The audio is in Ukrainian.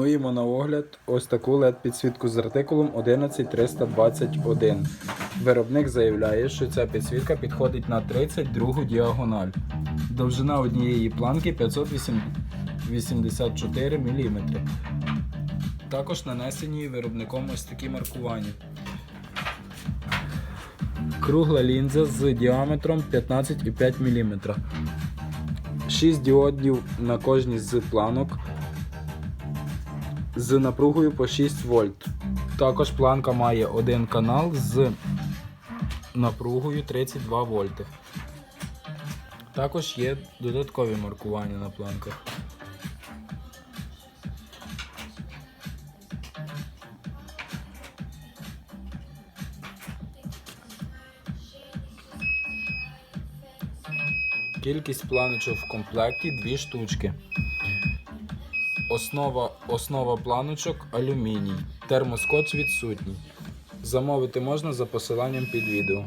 Пропонуємо на огляд ось таку LED підсвітку з артикулом 11321. Виробник заявляє, що ця підсвітка підходить на 32 діагональ. Довжина однієї планки 584 мм. Також нанесені виробником ось такі маркування. Кругла лінза з діаметром 15,5 мм. 6 діодів на кожній з планок з напругою по 6 вольт. Також планка має один канал з напругою 32 вольти. Також є додаткові маркування на планках. Кількість планочок в комплекті 2 штучки. Основа, основа планочок алюміній. Термоскотч відсутній. Замовити можна за посиланням під відео.